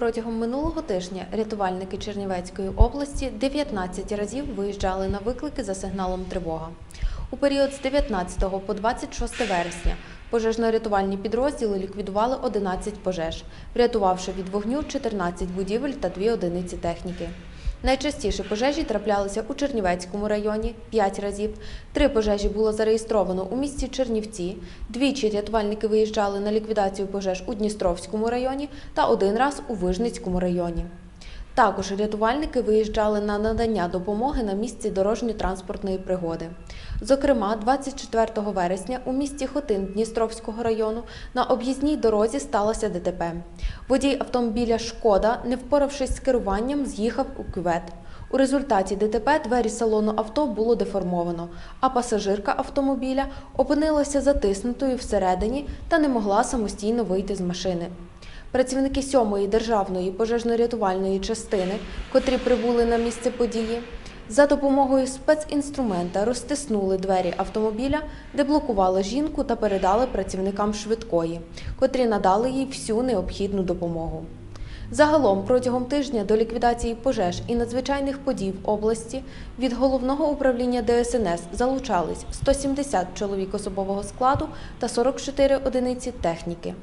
Протягом минулого тижня рятувальники Чернівецької області 19 разів виїжджали на виклики за сигналом тривога. У період з 19 по 26 вересня пожежно-рятувальні підрозділи ліквідували 11 пожеж, врятувавши від вогню 14 будівель та 2 одиниці техніки. Найчастіше пожежі траплялися у Чернівецькому районі 5 разів. Три пожежі було зареєстровано у місті Чернівці. Двічі рятувальники виїжджали на ліквідацію пожеж у Дністровському районі та один раз у Вижницькому районі. Також рятувальники виїжджали на надання допомоги на місці дорожньо-транспортної пригоди. Зокрема, 24 вересня у місті Хотин Дністровського району на об'їзній дорозі сталося ДТП. Водій автомобіля Шкода, не впоравшись з керуванням, з'їхав у кювет. У результаті ДТП двері салону авто було деформовано, а пасажирка автомобіля опинилася затиснутою всередині та не могла самостійно вийти з машини. Працівники сьомої державної пожежно-рятувальної частини, котрі прибули на місце події, за допомогою спецінструмента розтиснули двері автомобіля, деблокували жінку та передали працівникам швидкої, котрі надали їй всю необхідну допомогу. Загалом протягом тижня до ліквідації пожеж і надзвичайних подій в області від головного управління ДСНС залучались 170 чоловік особового складу та 44 одиниці техніки.